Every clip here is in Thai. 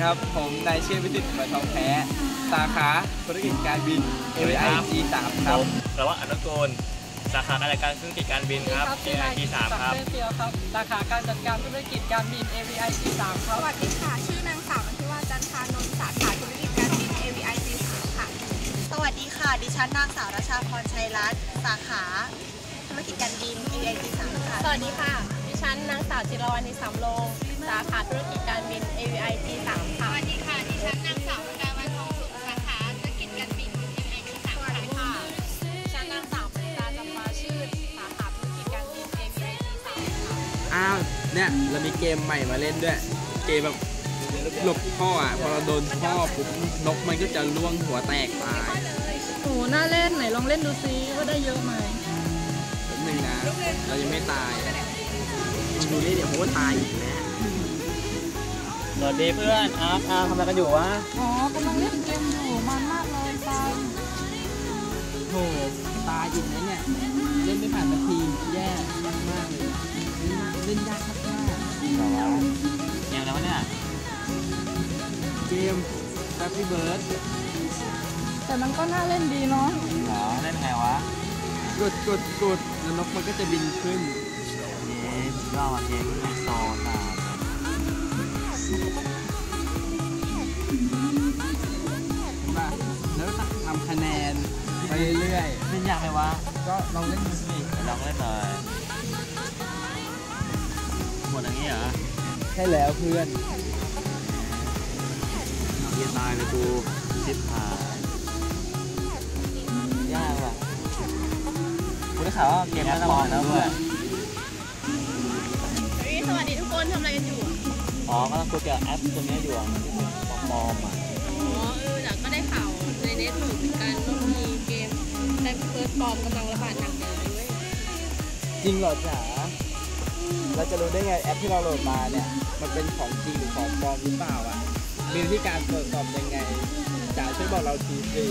ครับ ผมนายเชษฐ์วิสิตเหมือนทองแท้ สาขาธุรกิจการบิน AIG 3 ครับเราว่าอนุกูลสาขาการจัดการธุรกิจการบินครับ AIT 3ครับเฟียวครับ สาขาการจัดการธุรกิจการบิน AVI T3 คสรับวัสดีค่ะ ชื่อนางสาวนันทิวาจันทานนท์สาขาธุรกิจการบิน AVI c 3ค่ะ สวัสดีค่ะ ดิฉันนางสาวราชาพรชัยรัตน์ สาขาธุรกิจการบิน AIT 3ค่ะ สวัสดีค่ะ ดิฉันนางสาวจิรวรรณีสามโลง สาขาธุรกิจการบิน AVI T3 ค่ะ สวัสดีค่ะ ดิฉันนางสาวกายวันทองสุขสาขาธุรกิจการบิน AVI c 3ค่ะดิฉันนางสาวปริตาจำปาชื่น สาขาธุรกิจการบิน AVI T3 ค่ะ อ้าวเนี่ยเรามีเกมใหม่มาเล่นด้วย เกมแบบหลบท่ออะพอเราโดนท่อปุ๊บนกมันก็จะล่วงหัวแตกตายโหน่าเล่นไหนลองเล่นดูซิว่าได้เยอะไหมแป๊บนึงนะ เรายังไม่ตาย ลองดูนี่เดี๋ยวผมว่าตายอีกแล้วสวัสดีเพื่อนอาร์ตอาร์ตทำอะไรกันอยู่วะอ๋อกำลังเล่นเกมอยู่มันมากเลยฟังโหตายอีกนะเนี่ยเล่นไม่ผ่านนาทีแย่มากเลยเล่นยากมากเกมอะไรวะเนี่ยๆเกม Happy Bird แต่มันก็น่าเล่นดีเนาะเหรอเล่นไงวะกดกดกดแล้วนกมันก็จะบินขึ้นเย้สุดยอดว่ะเกมไอโซตาป่ะแล้วทำคะแนนไปเรื่อยเล่นยากไหมวะ ก็ลองเล่นดูสิลองเล่นหน่อยหมดอย่างนี้เหรอ ใช่แล้วเพื่อนเยียตายเลยกูชิบหายยากว่ะกูได้ข่าวว่าเกมนี้ระวังนะเพื่อน ทุกคนทำอะไรกันอยู่อะอ๋อกำลังคุยกับแอปตัวนี้อยู่อะที่เป็นปลอมๆอะอ๋อเออแต่ก็ได้ข่าวในเน็ตเหมือนกันว่ามีเกมแบ็คเฟิร์สปลอมกำลังระบาดหนักเลยเว้ยจริงเหรอจ๋าเราจะรู้ได้ไงแอปที่เราโหลดมาเนี่ย มันเป็นของจริงหรือของปลอมหรือเปล่าอะมีวิธีการตรวจสอบยังไงจ๋าช่วยบอกเราทีสิ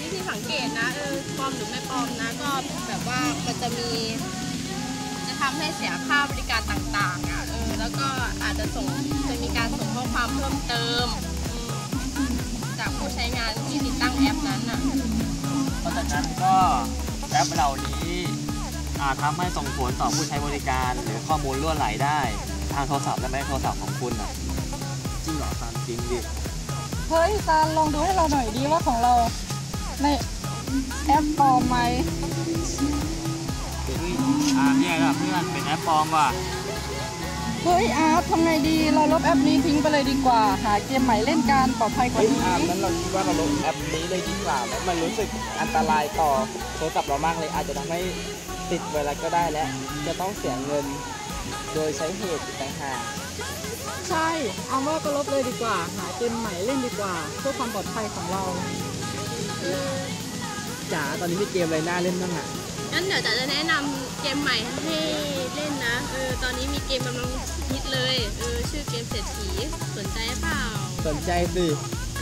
วิธีสังเกตนะเออปลอมหรือไม่ปลอมนะก็แบบว่ามันจะมี จะทำให้เสียค่าบริการต่างๆอะเออ แล้วก็อาจจะส่งจะมีการส่งข้อความเพิ่มเติมอืมจากผู้ใช้งานที่ติดตั้งแอปนั้นอะเพราะฉะนั้นก็แอปเหล่านี้อาจทำให้ส่งผลต่อผู้ใช้บริการ หรือข้อมูลล่วไหลได้ ทางโทรศัพท์และไม่ได้โทรศัพท์ของคุณอะจริงเหรอตามจริงดิเฮ้ยตาลลองดูให้เราหน่อยดีว่าของเราในแอปปลอมไหมอ่าเนี่ยละเพื่อนเป็นแอปปลอมว่ะ เฮ้ยอาร์ตทำไงดีเราลบแอปนี้ทิ้งไปเลยดีกว่า หาเกมใหม่เล่นกันปลอดภัยกว่าเฮ้ยนี้อ่านั้นเราคิดว่าเราลบแอปนี้เลยดีกว่าแล้วมันรู้สึกอันตรายต่อโทรศัพท์เรามากเลย อาจจะทำให้ติดไวรัสก็ได้และจะต้องเสียเงิน โดยใช้เหตุอีกต่างหากใช่เอาว่าก็ลบเลยดีกว่า หาเกมใหม่เล่นดีกว่า เพื่อความปลอดภัยของเรา จ๋าตอนนี้มีเกมอะไรน่าเล่นบ้างอะ งั้นเดี๋ยวจะแนะนำเกมใหม่ให้เล่นนะ เออ ตอนนี้มีเกมกำลังฮิต เลยเออชื่อเกมเศรษฐีสนใจเปล่าสนใจสิ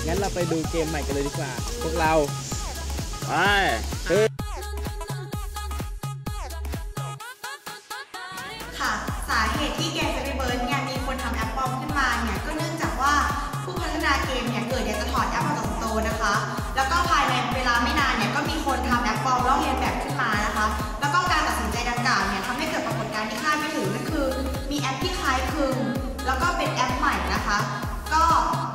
งั้นเราไปดูเกมใหม่กันเลยดีกว่า พวกเรา ไปค่ะ สาเหตุที่เกม Flappy Bird เนี่ยมีคนทำแอปปลอมขึ้นมาเนี่ยก็เนื่องจากว่าผู้พัฒนาเกมเนี่ยเกิดอยากจะถอดแอปออกจากสโตร์นะคะ แล้วก็ภายในเวลาไม่นานเนี่ยก็มีคนทำแอปปลอมลอกเลียนแบบ มีแอปที่คล้ายคลึง แล้วก็เป็นแอปใหม่นะคะ ก็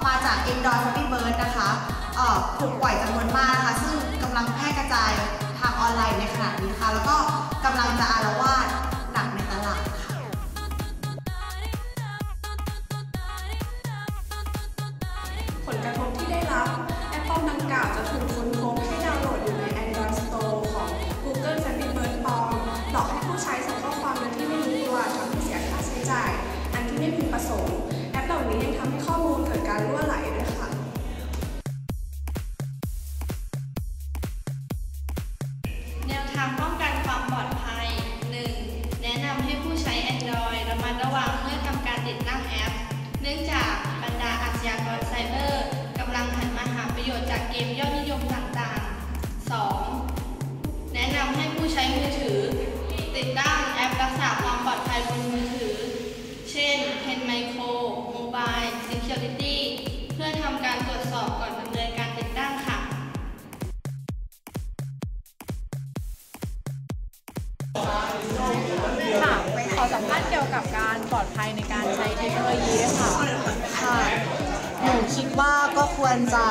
มาจาก Android Happy Bird นะคะเอ่อถูกปล่อยจำนวนมากนะคะ ซึ่งกำลังแพร่กระจายทางออนไลน์ในขณะนี้นะคะแล้วก็กำลังจะอารวาส ใช้มือถือ ติดตั้งแอปรักษาความปลอดภัยบนมือถือ เช่น Ten Micro Mobile Security เพื่อทำการตรวจสอบก่อนดำเนินการติดตั้งค่ะค่ะไปขอสัมภาษณ์เกี่ยวกับการปลอดภัยในการใช้เทคโนโลยีด้วยค่ะค่ะ นูคิดว่าก็ควรจะ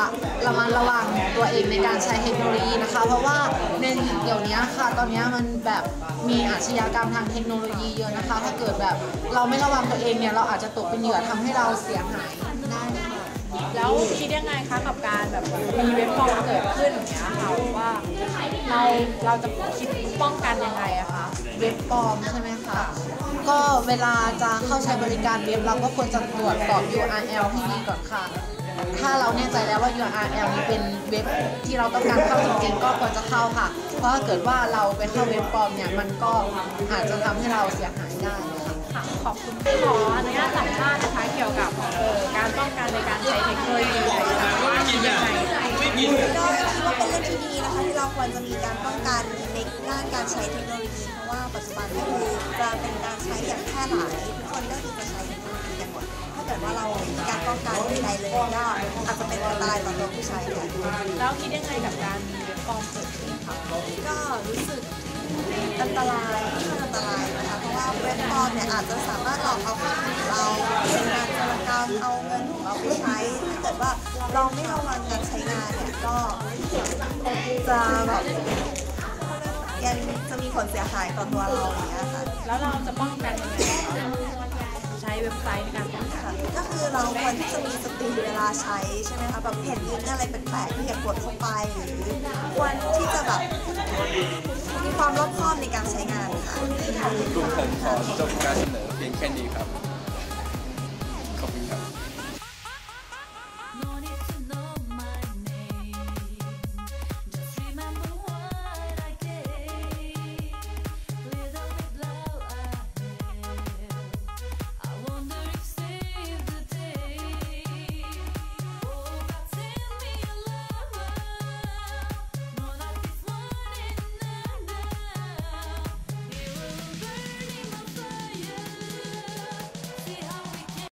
ระมัดระวังตัวเองในการใช้เทคโนโลยีนะคะ เพราะว่าในเดี๋ยวนี้ค่ะ ตอนนี้มันแบบมีอาชญากรรมทางเทคโนโลยีเยอะนะคะ ถ้าเกิดแบบเราไม่ระวังตัวเองเนี่ยเราอาจจะตกเป็นเหยื่อทำให้เราเสียหายได้ค่ะแล้วคิดยังไงคะกับการแบบมีเว็บปลอมเกิดขึ้นอย่างเงี้ยค่ะว่าเราเราจะคิดป้องกันยังไงอะคะเว็บปลอมใช่ไหม คะก็เวลาจะเข้าใช้บริการเว็บเราก็ควรจะตรวจสอบ URL ให้ดีก่อนค่ะ ถ้าเราแน่ใจแล้วว่า URL นี้เป็นเว็บที่เราต้องการเข้าจริงๆก็ควรจะเข้าค่ะ เพราะถ้าเกิดว่าเราไปเข้าเว็บปลอมเนี่ยมันก็อาจจะทำให้เราเสียหายได้ค่ะค่ะขอบคุณขออนุญาตสัมภาษณ์นะคะเกี่ยวกับการป้องกันในการใช้เทคโนโลยีว่าคิดยังไง รื่องที่ดีนะคะที่เราควรจะมีการป้องกันในด้านการใช้เทคโนโลยีเพราะว่าปัจจุบันก็คือจะเป็นการใช้อย่างแพร่หลายทุกคนก็คือจะใช้เทคโนโลยีกันหมดถ้าเกิดว่าเราไม่มีการป้องกันใดๆเลยก็อาจจะเป็นอันตรายต่อตัวผู้ใช้ค่ะแล้วคิดยังไงกับการมีเว็บปลอมเกิดขึ้นคะก็รู้สึก อันตรายที่มันอันตรายนะคะเพราะว่าเว็บปลอมเนี่ยอาจจะสามารถหลอกเอาข้อมูลของเราเป็นการโจรกรรมเอาเงินของเราไปใช้ถ้าเกิดว่าเราไม่ระวังการใช้งานเนี่ยก็จะแบบยังจะมีผลเสียหายต่อตัวเราอย่างเงี้ยค่ะ แล้วเราจะป้องกันยังไงคะใช้เว็บไซต์ในการป้องกันค่ะก็คือเราควรที่จะมีสติเวลาใช้ใช่ไหมคะแบบเห็นลิงก์อะไรแปลกๆที่อย่ากดเข้าไปหรือควรที่จะแบบ มีความรอบคอบในการใช้งานค่ะ ทุกคนขอจบการเสนอเพียงแค่นี้ครับ